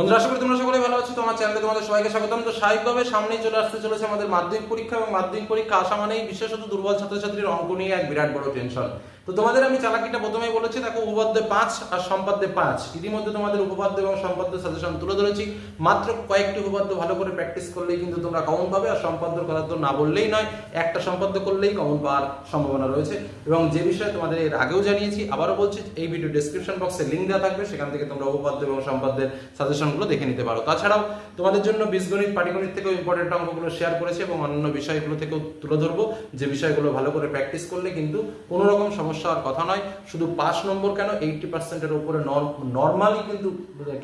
বন্ধুরা, আশা করি তোমরা সকলে ভালো আছো। তোমার চ্যানেলে তোমাদের সবাইকে স্বাগতম। তো স্বাভাবিকভাবে সামনেই চলে আসতে চলেছে আমাদের মাধ্যমিক পরীক্ষা, এবং মাধ্যমিক পরীক্ষা আসা মানেই বিশেষত দুর্বল ছাত্রছাত্রীর অঙ্ক নিয়ে এক বিরাট বড় টেনশন তো তোমাদের আমি চালাকিটা প্রথমেই বলেছি, দেখো উপপাদ্যে পাঁচ আর সম্পাদ্যে পাঁচ। ইতিমধ্যে তোমাদের উপপাদ্য এবং সম্পাদ্য সাজেশন তুলে ধরেছি। মাত্র কয়েকটি উপপাদ্য ভালো করে প্র্যাকটিস করলেই কিন্তু তোমরা কমন পাবে আর সম্পাদ্যর কথা তো না বললেই নয়, একটা সম্পাদ্য করলেই কমন পাওয়ার সম্ভাবনা রয়েছে। এবং যে বিষয়ে তোমাদের এর আগেও জানিয়েছি, আবারও বলছি, এই ভিডিও ডেসক্রিপশন বক্সে লিঙ্ক দেওয়া থাকবে, সেখান থেকে তোমরা উপপাদ্য এবং সম্পাদ্যের সাজেশনগুলো দেখে নিতে পারো। তাছাড়াও তোমাদের জন্য বীজগণিত পাটিগণিত থেকেও ইম্পর্টেন্ট অঙ্কগুলো শেয়ার করেছি এবং অন্যান্য বিষয়গুলো থেকেও তুলে ধরবো। যে বিষয়গুলো ভালো করে প্র্যাকটিস করলে কিন্তু কোনো রকম সমস্যা হওয়ার কথা নয়, শুধু পাঁচ নম্বর কেন এইটটি পার্সেন্টের উপরে নর্মালি কিন্তু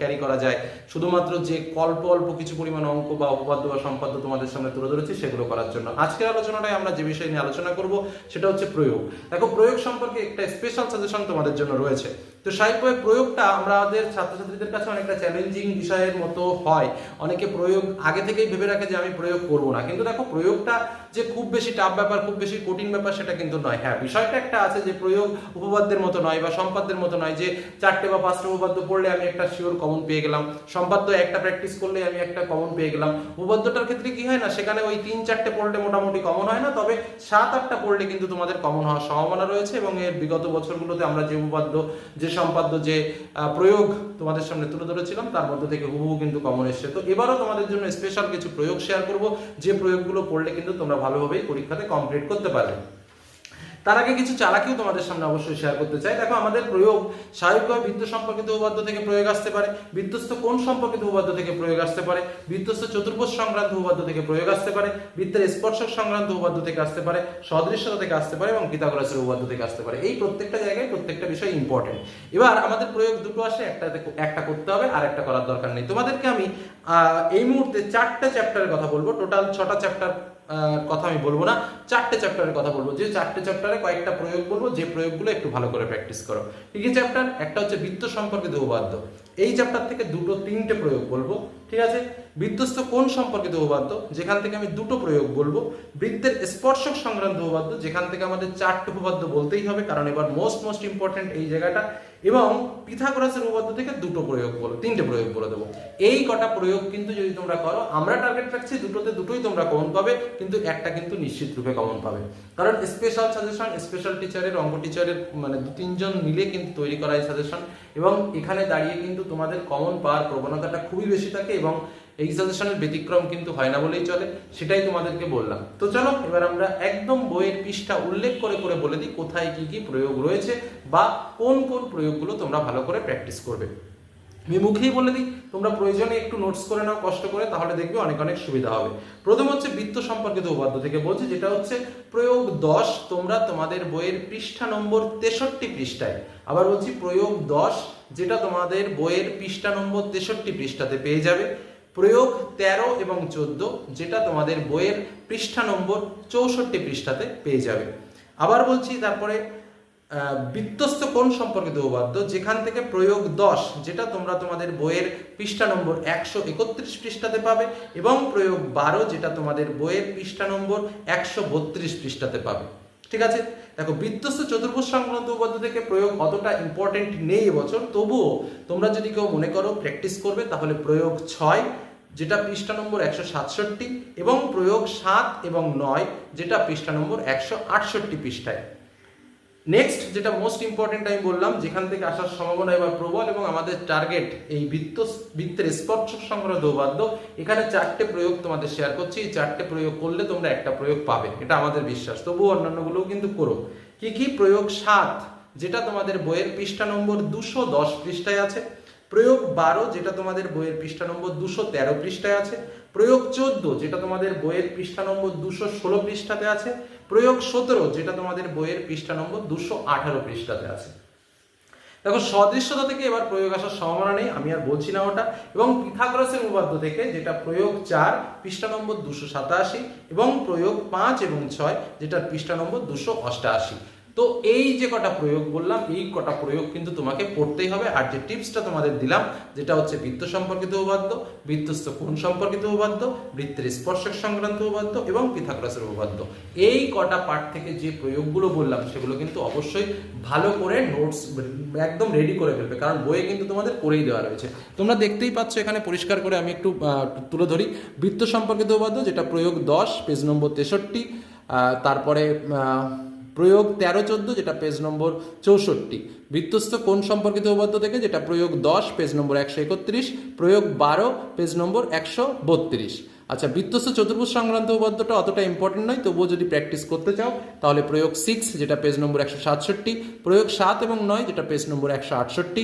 ক্যারি করা যায়। শুধুমাত্র যে অল্প অল্প কিছু পরিমাণ অঙ্ক বা উপপাদ্য বা সম্পাদ্য তোমাদের সামনে তুলে ধরেছি, সেগুলো করার জন্য। আজকের আলোচনাটায় আমরা যে বিষয় নিয়ে আলোচনা করব, সেটা হচ্ছে প্রয়োগ। দেখো, প্রয়োগ সম্পর্কে একটা স্পেশাল সাজেশন তোমাদের জন্য রয়েছে। তো স্বাভাবিকভাবে প্রয়োগটা আমাদের ছাত্রছাত্রীদের কাছে অনেকটা চ্যালেঞ্জিং বিষয়ের মতো হয়। অনেকে প্রয়োগ আগে থেকেই ভেবে রাখে যে আমি প্রয়োগ করব না। কিন্তু দেখো, প্রয়োগটা যে খুব বেশি টাফ ব্যাপার, খুব বেশি কঠিন ব্যাপার সেটা কিন্তু নয়। হ্যাঁ বিষয়টা একটা আছে যে প্রয়োগ উপপাদ্যের মতো নয় বা সম্পাদ্যের মতো নয় যে চারটে বা পাঁচটা উপপাদ্য পড়লে আমি একটা শিওর কমন পেয়ে গেলাম। সম্পাদ্য একটা প্র্যাকটিস করলে আমি একটা কমন পেয়ে গেলাম। উপপাদ্যটার ক্ষেত্রে কি হয় না, সেখানে ওই তিন, চারটে পড়লে মোটামুটি কমন হয় না, তবে সাত, আটটা পড়লে কিন্তু তোমাদের কমন হওয়ার সম্ভাবনা রয়েছে এবং এর বিগত বছরগুলোতে আমরা যে উপপাদ্য, যে সম্পাদ্য যে প্রয়োগ তোমাদের সামনে তুলে ধরেছিলাম, তার মধ্যে থেকে হুবহু কিন্তু কমন এসছে। তো এবারও তোমাদের জন্য স্পেশাল কিছু প্রয়োগ শেয়ার করব। যে প্রয়োগগুলো পড়লে কিন্তু তোমরা ভালোভাবেই পরীক্ষাতে কমপ্লিট করতে পারবে। তার আগে কিছু চালাকিও তোমাদের সামনে অবশ্যই শেয়ার করতে চাই। দেখো, আমাদের প্রয়োগ স্বাভাবিকভাবে বৃত্ত সম্পর্কিত উপপাদ্য থেকে প্রয়োগ আসতে পারে। বৃত্তস্থ কোন সম্পর্কিত উপপাদ্য থেকে প্রয়োগ আসতে পারে। বৃত্তস্থ চতুর্ভুজ সংক্রান্ত উপপাদ্য থেকে প্রয়োগ আসতে পারে। বৃত্তের স্পর্শক সংক্রান্ত উপপাদ্য থেকে আসতে পারে। সদৃশ্যতা থেকে আসতে পারে এবং পিথাগোরাসের উপপাদ্য থেকে আসতে পারে। এই প্রত্যেকটা জায়গায় প্রত্যেকটা বিষয় ইম্পর্টেন্ট এবার আমাদের প্রয়োগ দুটো আসে, একটা একটা করতে হবে, আর একটা করার দরকার নেই। তোমাদেরকে আমি এই মুহূর্তে চারটা চ্যাপ্টারের কথা বলব। টোটাল ছটা চ্যাপ্টার কথা আমি বলব না। চারটে চ্যাপ্টারের কথা বলব। যে চারটে চ্যাপ্টারে কয়েকটা প্রয়োগ বলব যে প্রয়োগগুলো একটু ভালো করে প্র্যাকটিস করো। কি কি চ্যাপ্টার একটা হচ্ছে বৃত্ত সম্পর্কিত উপপাদ্য এই চ্যাপ্টার থেকে দুটো, তিনটে প্রয়োগ বলব, ঠিক আছে? বৃত্তস্থ কোন সম্পর্কিত উপপাদ্য যেখান থেকে আমি দুটো প্রয়োগ বলব। বৃত্তের স্পর্শক সংক্রান্ত উপপাদ্য যেখান থেকে আমাদের চারটে উপপাদ্য বলতেই হবে, কারণ এবার মোস্ট মোস্ট ইম্পর্টেন্ট এই জায়গাটা। এবং পিথাগোরাসের উপপাদ্য থেকে দুটো প্রয়োগ বলো, তিনটে প্রয়োগ বলে দেবো। এই কটা প্রয়োগ কিন্তু যদি তোমরা করো, আমরা টার্গেট রাখছি, দুটোতে দুটোই তোমরা কমন পাবে, কিন্তু একটা কিন্তু নিশ্চিত রূপে কমন পাবে। কারণ স্পেশাল সাজেশন স্পেশাল টিচারের অঙ্ক টিচারের মানে দু তিনজন মিলে কিন্তু তৈরি করা এই সাজেশন এবং এখানে দাঁড়িয়ে কিন্তু তোমাদের কমন পাওয়ার প্রবণতাটা খুবই বেশি থাকে, এবং এই সাজেশনের ব্যতিক্রম কিন্তু হয় না বলেই চলে, সেটাই তোমাদেরকে বললাম। তো চলো, এবার আমরা একদম বইয়ের পৃষ্ঠা উল্লেখ করে করে বলে দিই, কোথায় কি কি প্রয়োগ রয়েছে বা কোন কোন প্রয়োগগুলো তোমরা ভালো করে প্র্যাকটিস করবে। আমি মুখেই বলে দিই, তোমরা প্রয়োজনে একটু নোটস করে নাও, কষ্ট করে, তাহলে দেখবে অনেক অনেক সুবিধা হবে। প্রথম হচ্ছে বৃত্ত সম্পর্কিত উপাদ্য থেকে বলছি, যেটা হচ্ছে প্রয়োগ দশ, তোমরা তোমাদের বইয়ের পৃষ্ঠা নম্বর তেষট্টি পৃষ্ঠায়। আবার বলছি প্রয়োগ দশ, যেটা তোমাদের বইয়ের পৃষ্ঠা নম্বর তেষট্টি পৃষ্ঠাতে পেয়ে যাবে। প্রয়োগ তেরো এবং চোদ্দ যেটা তোমাদের বইয়ের পৃষ্ঠা নম্বর চৌষট্টি পৃষ্ঠাতে পেয়ে যাবে। আবার বলছি তারপরে আহ, বৃত্তস্থ কোণ সম্পর্কিত উপপাদ্য যেখান থেকে প্রয়োগ দশ যেটা তোমরা তোমাদের বইয়ের পৃষ্ঠা নম্বর একশো একত্রিশ পৃষ্ঠাতে পাবে এবং প্রয়োগ বারো যেটা তোমাদের বইয়ের পৃষ্ঠা নম্বর একশো বত্রিশ পৃষ্ঠাতে পাবে। ঠিক আছে? দেখো বৃত্তস্থ চতুর্ভুজ সংক্রান্ত উপপাদ্য থেকে প্রয়োগ অতটা ইম্পর্টেন্ট নেই এবছর তবুও তোমরা যদি কেউ মনে করো প্র্যাকটিস করবে তাহলে প্রয়োগ ছয় যেটা পৃষ্ঠা নম্বর একশো সাতষট্টি এবং প্রয়োগ সাত এবং নয়, যেটা পৃষ্ঠা নম্বর একশো আটষট্টি পৃষ্ঠায়। নেক্সট যেটা মোস্ট ইম্পর্টেন্ট আমি বললাম, যেখান থেকে আসার সম্ভাবনা এবার প্রবল এবং আমাদের টার্গেট এই বৃত্ত, বৃত্তের স্পর্শক সংক্রান্ত উপাদ্য এখানে চারটে প্রয়োগ তোমাদের শেয়ার করছি, এই চারটে প্রয়োগ করলে তোমরা একটা প্রয়োগ পাবে, এটা আমাদের বিশ্বাস। তবুও অন্যান্যগুলোও কিন্তু করো। কি কি? প্রয়োগ সাত, যেটা তোমাদের বইয়ের পৃষ্ঠা নম্বর দুশো দশ পৃষ্ঠায় আছে। প্রয়োগ বারো, যেটা তোমাদের বইয়ের পৃষ্ঠা নম্বর দুশো তেরো পৃষ্ঠায় আছে। প্রয়োগ চোদ্দ, যেটা তোমাদের বইয়ের পৃষ্ঠা নম্বর দুশো ষোলো পৃষ্ঠাতে আছে। প্রয়োগ সতেরো, যেটা তোমাদের বইয়ের পৃষ্ঠা নম্বর দুশো আঠারো পৃষ্ঠাতে আছে। দেখো, সদৃশ্যতা থেকে এবার প্রয়োগ আসার সম্ভাবনা নেই, আমি আর বলছি না ওটা। এবং পিথাগোরাসের উপপাদ্য থেকে যেটা প্রয়োগ চার, পৃষ্ঠা নম্বর দুশো সাতাশি এবং প্রয়োগ পাঁচ এবং ছয় যেটা পৃষ্ঠা নম্বর দুশো অষ্টাশি। তো এই যে কটা প্রয়োগ বললাম, এই কটা প্রয়োগ কিন্তু তোমাকে পড়তেই হবে। আর যে টিপসটা তোমাদের দিলাম, যেটা হচ্ছে বৃত্ত সম্পর্কিত উপপাদ্য বৃত্তস্থ কোণ সম্পর্কিত উপপাদ্য বৃত্তের স্পর্শক সংক্রান্ত উপপাদ্য এবং পিথাগোরাসের উপপাদ্য এই কটা পার্ট থেকে যে প্রয়োগগুলো বললাম, সেগুলো কিন্তু অবশ্যই ভালো করে নোটস একদম রেডি করে ফেলবে, কারণ বইয়ে কিন্তু তোমাদের করেই দেওয়া রয়েছে। তোমরা দেখতেই পাচ্ছ, এখানে পরিষ্কার করে আমি একটু তুলে ধরি। বৃত্ত সম্পর্কিত উপপাদ্য যেটা প্রয়োগ দশ পেজ নম্বর তেষট্টি তারপরে প্রয়োগ তেরো চোদ্দ, যেটা পেজ নম্বর চৌষট্টি। বৃত্তস্থ কোন সম্পর্কিত উপপাদ্য থেকে? যেটা প্রয়োগ দশ পেজ নম্বর একশো একত্রিশ। প্রয়োগ বারো পেজ নম্বর একশো বত্রিশ। আচ্ছা বৃত্তস্থ চতুর্ভুজ সংক্রান্ত উপাদ্যটা অতটা ইম্পর্টেন্ট নয়, তবুও যদি প্র্যাকটিস করতে চাও, তাহলে প্রয়োগ সিক্স যেটা পেজ নম্বর একশো সাতষট্টি। প্রয়োগ সাত এবং নয়, যেটা পেজ নম্বর একশো আটষট্টি।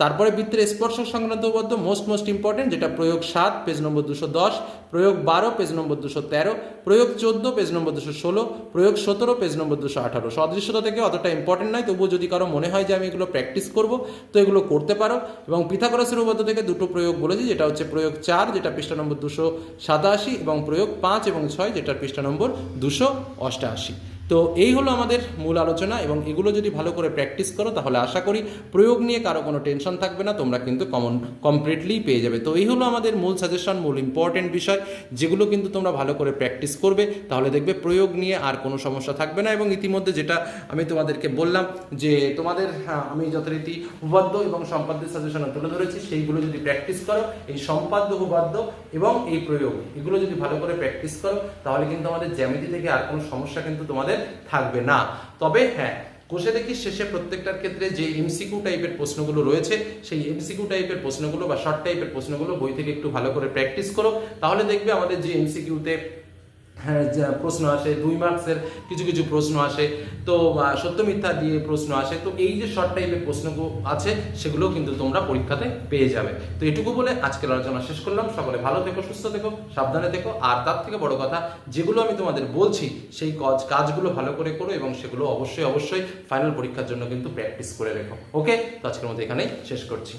তারপরে বৃত্তের স্পর্শ সংক্রান্ত উপপাদ্য মোস্ট মোস্ট ইম্পর্টেন্ট যেটা প্রয়োগ সাত পেজ নম্বর দুশো দশ, প্রয়োগ বারো পেজ নম্বর দুশো তেরো, প্রয়োগ চোদ্দ পেজ নম্বর দুশো ষোলো, প্রয়োগ সতেরো পেজ নম্বর দুশো আঠারো। সদৃশ্যতা থেকে অতটা ইম্পর্টেন্ট নয়, তবুও যদি কারও মনে হয় যে আমি এগুলো প্র্যাকটিস করব, তো এগুলো করতে পারো। এবং পিথাগোরাসের উপপাদ্য থেকে দুটো প্রয়োগ বলেছি, যেটা হচ্ছে প্রয়োগ চার, যেটা পৃষ্ঠা নম্বর দুশো সাতাশি, এবং প্রয়োগ পাঁচ এবং ছয়, যেটার পৃষ্ঠা নম্বর দুশো অষ্টআশি তো এই হলো আমাদের মূল আলোচনা এবং এগুলো যদি ভালো করে প্র্যাকটিস করো তাহলে আশা করি প্রয়োগ নিয়ে কারও কোনো টেনশন থাকবে না তোমরা কিন্তু কমন কমপ্লিটলি পেয়ে যাবে। তো এই হলো আমাদের মূল সাজেশন মূল ইম্পর্টেন্ট বিষয় যেগুলো কিন্তু তোমরা ভালো করে প্র্যাকটিস করবে তাহলে দেখবে প্রয়োগ নিয়ে আর কোনো সমস্যা থাকবে না। এবং ইতিমধ্যে যেটা আমি তোমাদেরকে বললাম যে তোমাদের হ্যাঁ, আমি যথারীতি উপাদ্য এবং সম্পাদ্যের সাজেশনে তুলে ধরেছি সেইগুলো যদি প্র্যাকটিস করো এই সম্পাদ্য উপাদ্য এবং এই প্রয়োগ এগুলো যদি ভালো করে প্র্যাকটিস করো তাহলে কিন্তু আমাদের জ্যামিতি থেকে আর কোনো সমস্যা কিন্তু তোমাদের থাকবে না। তবে হ্যাঁ কোষে দেখি শেষে প্রত্যেকটার ক্ষেত্রে যে এমসিকিউ টাইপের প্রশ্নগুলো রয়েছে, সেই এমসিকিউ টাইপের প্রশ্নগুলো বা শর্ট টাইপের প্রশ্নগুলো বই থেকে একটু ভালো করে প্র্যাকটিস করো। তাহলে দেখবে আমাদের যে এমসিকিউতে প্রশ্ন আসে, দুই মার্কসের কিছু কিছু প্রশ্ন আসে। তো সত্য মিথ্যা দিয়ে প্রশ্ন আসে। তো এই যে শর্ট টাইপের প্রশ্নগুলো আছে, সেগুলো কিন্তু তোমরা পরীক্ষাতে পেয়ে যাবে। তো এটুকু বলে আজকের আলোচনা শেষ করলাম। সকলে ভালো থেকো, সুস্থ থেকো, সাবধানে থেকো। আর তার থেকে বড় কথা, যেগুলো আমি তোমাদের বলছি, সেই কাজ কাজগুলো ভালো করে করো এবং সেগুলো অবশ্যই অবশ্যই ফাইনাল পরীক্ষার জন্য কিন্তু প্র্যাকটিস করে রেখো। ওকে তো আজকের মতো এখানেই শেষ করছি।